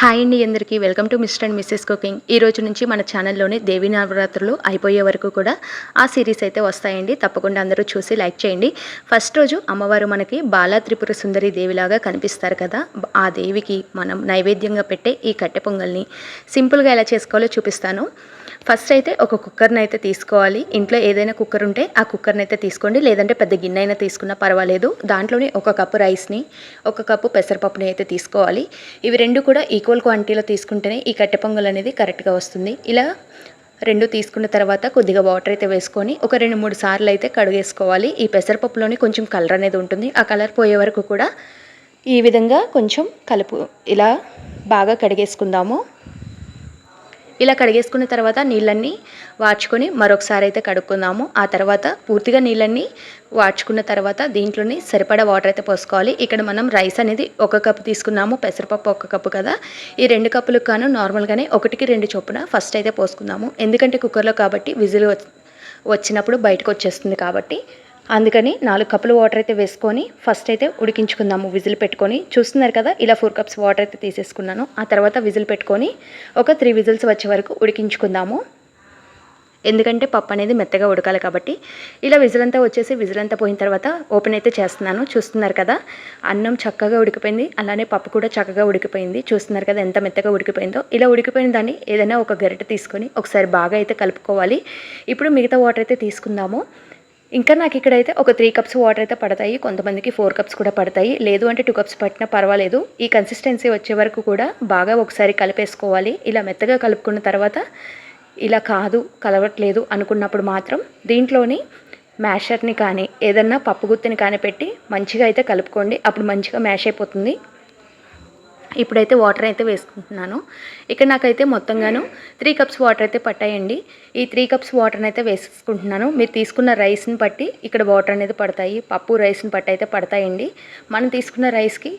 Hi అండి అందరికీ. Welcome to mister and missus cooking. ఈ రోజు నుంచి మన ఛానల్లోనే దేవి నవరాత్రులు అయిపోయే వరకు కూడా ఆ సిరీస్ అయితే వస్తాయండి. తప్పకుండా అందరూ చూసి లైక్ చేయండి. ఫస్ట్ రోజు అమ్మవారు మనకి బాలా త్రిపుర సుందరి దేవిలాగా కనిపిస్తారు కదా. ఆ దేవికి మనం నైవేద్యంగా పెట్టే ఈ కట్టె పొంగల్ని సింపుల్గా ఎలా చేసుకోవాలో చూపిస్తాను. ఫస్ట్ అయితే ఒక కుక్కర్ని అయితే తీసుకోవాలి. ఇంట్లో ఏదైనా కుక్కర్ ఉంటే ఆ కుక్కర్ని అయితే తీసుకోండి. లేదంటే పెద్ద గిన్నె అయినా తీసుకున్నా పర్వాలేదు. దాంట్లోనే ఒక కప్పు రైస్ని ఒక కప్పు పెసరపప్పుని అయితే తీసుకోవాలి. ఇవి రెండు కూడా ఈక్వల్ క్వాంటిటీలో తీసుకుంటేనే ఈ కట్టె పొంగల్ అనేది కరెక్ట్గా వస్తుంది. ఇలా రెండు తీసుకున్న తర్వాత కొద్దిగా వాటర్ అయితే వేసుకొని ఒక రెండు మూడు సార్లు అయితే కడుగేసుకోవాలి. ఈ పెసరపప్పులోని కొంచెం కలర్ అనేది ఉంటుంది. ఆ కలర్ పోయే వరకు కూడా ఈ విధంగా కొంచెం కలుపు ఇలా బాగా కడిగేసుకుందాము. ఇలా కడిగేసుకున్న తర్వాత నీళ్ళన్నీ వాడ్చుకొని మరొకసారి అయితే కడుక్కుందాము. ఆ తర్వాత పూర్తిగా నీళ్ళన్నీ వాడ్చుకున్న తర్వాత దీంట్లోని సరిపడా వాటర్ అయితే పోసుకోవాలి. ఇక్కడ మనం రైస్ అనేది ఒక కప్పు తీసుకున్నాము. పెసరపప్పు ఒక కప్పు కదా. ఈ రెండు కప్పులకు కాను నార్మల్గానే ఒకటికి రెండు చొప్పున ఫస్ట్ అయితే పోసుకుందాము. ఎందుకంటే కుక్కర్లో కాబట్టి విజిల్ వచ్చినప్పుడు బయటకు వచ్చేస్తుంది కాబట్టి అందుకని నాలుగు కప్పులు వాటర్ అయితే వేసుకొని ఫస్ట్ అయితే ఉడికించుకుందాము. విజిల్ పెట్టుకొని చూస్తున్నారు కదా ఇలా ఫోర్ కప్స్ వాటర్ అయితే తీసేసుకున్నాను. ఆ తర్వాత విజిల్ పెట్టుకొని ఒక త్రీ విజిల్స్ వచ్చే వరకు ఉడికించుకుందాము. ఎందుకంటే పప్పు అనేది మెత్తగా ఉడకాలి కాబట్టి ఇలా విజిల్ అంతా వచ్చేసి విజిల్ అంతా పోయిన తర్వాత ఓపెన్ అయితే చేస్తున్నాను. చూస్తున్నారు కదా అన్నం చక్కగా ఉడికిపోయింది. అలానే పప్పు కూడా చక్కగా ఉడికిపోయింది. చూస్తున్నారు కదా ఎంత మెత్తగా ఉడికిపోయిందో. ఇలా ఉడికిపోయిన దాన్ని ఏదైనా ఒక గరిట తీసుకొని ఒకసారి బాగా అయితే కలుపుకోవాలి. ఇప్పుడు మిగతా వాటర్ అయితే తీసుకుందాము. ఇంకా నాకు ఇక్కడైతే ఒక త్రీ కప్స్ వాటర్ అయితే పడతాయి. కొంతమందికి ఫోర్ కప్స్ కూడా పడతాయి. లేదు అంటే టూ కప్స్ పట్టినా పర్వాలేదు. ఈ కన్సిస్టెన్సీ వచ్చే వరకు కూడా బాగా ఒకసారి కలిపేసుకోవాలి. ఇలా మెత్తగా కలుపుకున్న తర్వాత ఇలా కాదు కలవట్లేదు అనుకున్నప్పుడు మాత్రం దీంట్లోని మ్యాషర్ని కానీ ఏదన్నా పప్పు గుత్తిని కానీ పెట్టి మంచిగా అయితే కలుపుకోండి. అప్పుడు మంచిగా మ్యాష్ అయిపోతుంది. ఇప్పుడైతే వాటర్ అయితే వేసుకుంటున్నాను. ఇక్కడ నాకైతే మొత్తంగాను త్రీ కప్స్ వాటర్ అయితే పట్టాయండి. ఈ త్రీ కప్స్ వాటర్ని అయితే వేసుకుంటున్నాను. మీరు తీసుకున్న రైస్ని బట్టి ఇక్కడ వాటర్ అనేది పడతాయి. పప్పు రైస్ని బట్టి అయితే పడతాయండి. మనం తీసుకున్న రైస్కి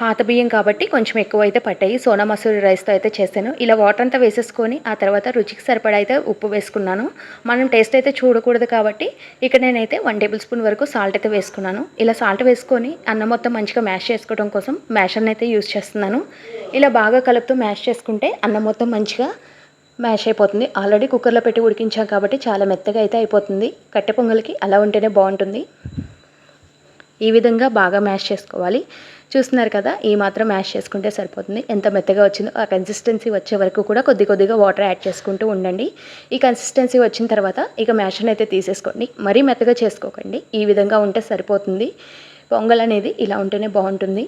పాత బియ్యం కాబట్టి కొంచెం ఎక్కువ అయితే పట్టాయి. సోనా మసూరి రైస్తో అయితే చేశాను. ఇలా వాటర్ అంతా వేసేసుకొని ఆ తర్వాత రుచికి సరిపడా అయితే ఉప్పు వేసుకున్నాను. మనం టేస్ట్ అయితే చూడకూడదు కాబట్టి ఇక్కడ నేనైతే వన్ టేబుల్ స్పూన్ వరకు సాల్ట్ అయితే వేసుకున్నాను. ఇలా సాల్ట్ వేసుకొని అన్నం మొత్తం మంచిగా మ్యాష్ చేసుకోవడం కోసం మ్యాషర్ని అయితే యూజ్ చేస్తున్నాను. ఇలా బాగా కలుపుతూ మ్యాష్ చేసుకుంటే అన్నం మొత్తం మంచిగా మ్యాష్ అయిపోతుంది. ఆల్రెడీ కుక్కర్లో పెట్టి ఉడికించాం కాబట్టి చాలా మెత్తగా అయితే అయిపోతుంది. కట్టె పొంగల్కి అలా ఉంటేనే బాగుంటుంది. ఈ విధంగా బాగా మ్యాష్ చేసుకోవాలి. చూస్తున్నారు కదా ఈ మాత్రం మ్యాష్ చేసుకుంటే సరిపోతుంది. ఎంత మెత్తగా వచ్చిందో ఆ కన్సిస్టెన్సీ వచ్చే వరకు కూడా కొద్ది కొద్దిగా వాటర్ యాడ్ చేసుకుంటూ ఉండండి. ఈ కన్సిస్టెన్సీ వచ్చిన తర్వాత ఇక మ్యాష్ని అయితే తీసేసుకోండి. మరీ మెత్తగా చేసుకోకండి. ఈ విధంగా ఉంటే సరిపోతుంది. పొంగల్ అనేది ఇలా ఉంటేనే బాగుంటుంది.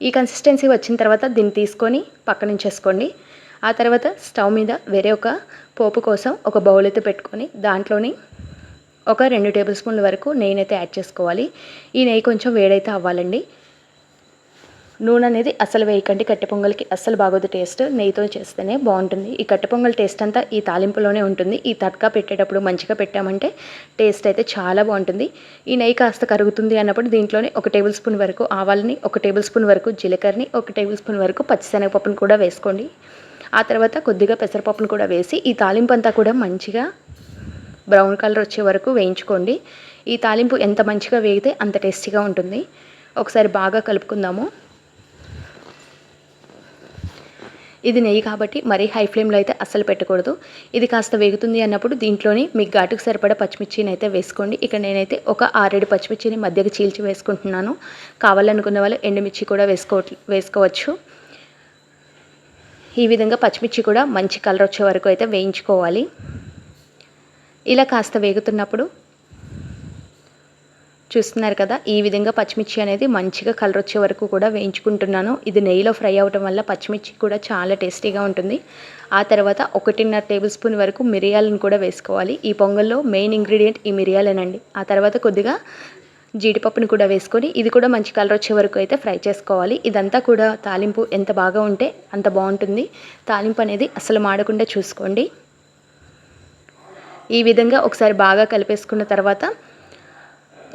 ఈ కన్సిస్టెన్సీ వచ్చిన తర్వాత దీన్ని తీసుకొని పక్కన ఉంచేసుకోండి. ఆ తర్వాత స్టవ్ మీద వేరే ఒక పోపు కోసం ఒక బౌల్ అయితే పెట్టుకొని దాంట్లోని ఒక రెండు టేబుల్ స్పూన్ల వరకు నెయ్యి అయితే యాడ్ చేసుకోవాలి. ఈ నెయ్యి కొంచెం వేడైతే అవ్వాలండి. నూనె అనేది అసలు వేయకండి. కట్టె పొంగల్కి అస్సలు బాగోదు టేస్ట్. నెయ్యితో చేస్తేనే బాగుంటుంది. ఈ కట్టె పొంగల్ టేస్ట్ అంతా ఈ తాలింపులోనే ఉంటుంది. ఈ తట్కా పెట్టేటప్పుడు మంచిగా పెట్టామంటే టేస్ట్ అయితే చాలా బాగుంటుంది. ఈ నెయ్యి కాస్త కరుగుతుంది అన్నప్పుడు దీంట్లోనే ఒక టేబుల్ స్పూన్ వరకు ఆవాలని ఒక టేబుల్ స్పూన్ వరకు జీలకర్రని ఒక టేబుల్ స్పూన్ వరకు పచ్చిశనగపప్పును కూడా వేసుకోండి. ఆ తర్వాత కొద్దిగా పెసరపప్పును కూడా వేసి ఈ తాలింపు అంతా కూడా మంచిగా బ్రౌన్ కలర్ వచ్చే వరకు వేయించుకోండి. ఈ తాలింపు ఎంత మంచిగా వేగితే అంత టేస్టీగా ఉంటుంది. ఒకసారి బాగా కలుపుకుందాము. ఇది నెయ్యి కాబట్టి మరీ హై ఫ్లేమ్లో అయితే అస్సలు పెట్టకూడదు. ఇది కాస్త వేగుతుంది అన్నప్పుడు దీంట్లోని మీకు ఘాటుకు సరిపడా పచ్చిమిర్చిని అయితే వేసుకోండి. ఇక్కడ నేనైతే ఒక ఆరేడు పచ్చిమిర్చిని మధ్యకి చీల్చి వేసుకుంటున్నాను. కావాలనుకున్న వాళ్ళు ఎండుమిర్చి కూడా వేసుకో వేసుకోవచ్చు. ఈ విధంగా పచ్చిమిర్చి కూడా మంచి కలర్ వచ్చే వరకు అయితే వేయించుకోవాలి. ఇలా కాస్త వేగుతున్నప్పుడు చూస్తున్నారు కదా ఈ విధంగా పచ్చిమిర్చి అనేది మంచిగా కలర్ వచ్చే వరకు కూడా వేయించుకుంటున్నాను. ఇది నెయ్యిలో ఫ్రై అవ్వటం వల్ల పచ్చిమిర్చి కూడా చాలా టేస్టీగా ఉంటుంది. ఆ తర్వాత ఒకటిన్నర టేబుల్ స్పూన్ వరకు మిరియాలను కూడా వేసుకోవాలి. ఈ పొంగల్లో మెయిన్ ఇంగ్రీడియంట్ ఈ మిరియాలేనండి. ఆ తర్వాత కొద్దిగా జీడిపప్పును కూడా వేసుకొని ఇది కూడా మంచి కలర్ వచ్చే వరకు అయితే ఫ్రై చేసుకోవాలి. ఇదంతా కూడా తాలింపు ఎంత బాగా ఉంటే అంత బాగుంటుంది. తాలింపు అనేది అసలు మాడకుండా చూసుకోండి. ఈ విధంగా ఒకసారి బాగా కలిపేసుకున్న తర్వాత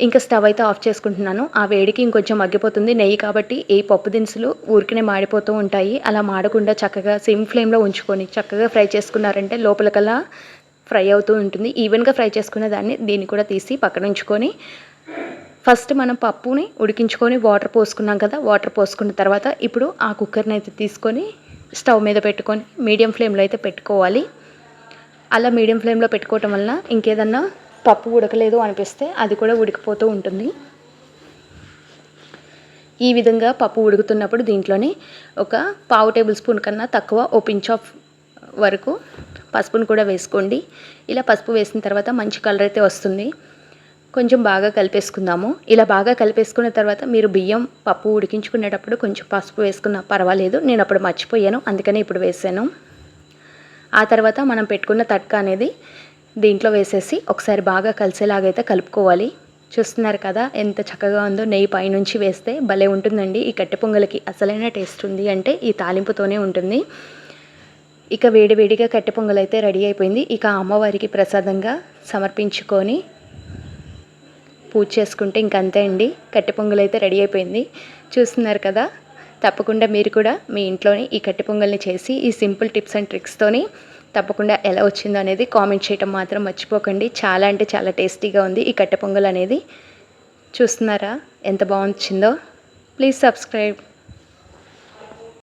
ఇంకా స్టవ్ అయితే ఆఫ్ చేసుకుంటున్నాను. ఆ వేడికి ఇంకొంచెం మగ్గిపోతుంది. నెయ్యి కాబట్టి ఏ పప్పు దినుసులు ఊరికినే మాడిపోతూ ఉంటాయి. అలా మాడకుండా చక్కగా సిమ్ ఫ్లేమ్లో ఉంచుకొని చక్కగా ఫ్రై చేసుకున్నారంటే లోపలికల్లా ఫ్రై అవుతూ ఉంటుంది. ఈవెన్గా ఫ్రై చేసుకున్న దాన్ని దీన్ని కూడా తీసి పక్కన ఉంచుకొని ఫస్ట్ మనం పప్పుని ఉడికించుకొని వాటర్ పోసుకున్నాం కదా వాటర్ పోసుకున్న తర్వాత ఇప్పుడు ఆ కుక్కర్ని అయితే తీసుకొని స్టవ్ మీద పెట్టుకొని మీడియం ఫ్లేమ్లో అయితే పెట్టుకోవాలి. అలా మీడియం ఫ్లేమ్లో పెట్టుకోవటం వలన ఇంకేదన్నా పప్పు ఉడకలేదు అనిపిస్తే అది కూడా ఉడికిపోతూ ఉంటుంది. ఈ విధంగా పప్పు ఉడుకుతున్నప్పుడు దీంట్లోనే ఒక పావు టేబుల్ స్పూన్ కన్నా తక్కువ ఓ పించ్ ఆఫ్ వరకు పసుపును కూడా వేసుకోండి. ఇలా పసుపు వేసిన తర్వాత మంచి కలర్ అయితే వస్తుంది. కొంచెం బాగా కలిపేసుకుందాము. ఇలా బాగా కలిపేసుకున్న తర్వాత మీరు బియ్యం పప్పు ఉడికించుకునేటప్పుడు కొంచెం పసుపు వేసుకున్నా పర్వాలేదు. నేను అప్పుడు మర్చిపోయాను. అందుకనే ఇప్పుడు వేసాను. ఆ తర్వాత మనం పెట్టుకున్న తట్క అనేది దీంట్లో వేసేసి ఒకసారి బాగా కలిసేలాగైతే కలుపుకోవాలి. చూస్తున్నారు కదా ఎంత చక్కగా ఉందో నెయ్యి పైనుంచి వేస్తే భలే ఉంటుందండి. ఈ కట్టె పొంగలికి అసలైన టేస్ట్ ఉంది అంటే ఈ తాలింపుతోనే ఉంటుంది. ఇక వేడివేడిగా కట్టె పొంగల్ అయితే రెడీ అయిపోయింది. ఇక అమ్మవారికి ప్రసాదంగా సమర్పించుకొని పూజ చేసుకుంటే ఇంకంతే అండి. కట్టె పొంగల్ అయితే రెడీ అయిపోయింది. చూస్తున్నారు కదా తప్పకుండా మీరు కూడా మీ ఇంట్లోని ఈ కట్టె పొంగల్ని చేసి ఈ సింపుల్ టిప్స్ అండ్ ట్రిక్స్తోని తప్పకుండా ఎలా వచ్చిందో అనేది కామెంట్ చేయటం మాత్రం మర్చిపోకండి. చాలా అంటే చాలా టేస్టీగా ఉంది ఈ కట్టె పొంగల్ అనేది. చూస్తున్నారా? ఎంత బాగుంచిందో ప్లీజ్ సబ్స్క్రైబ్.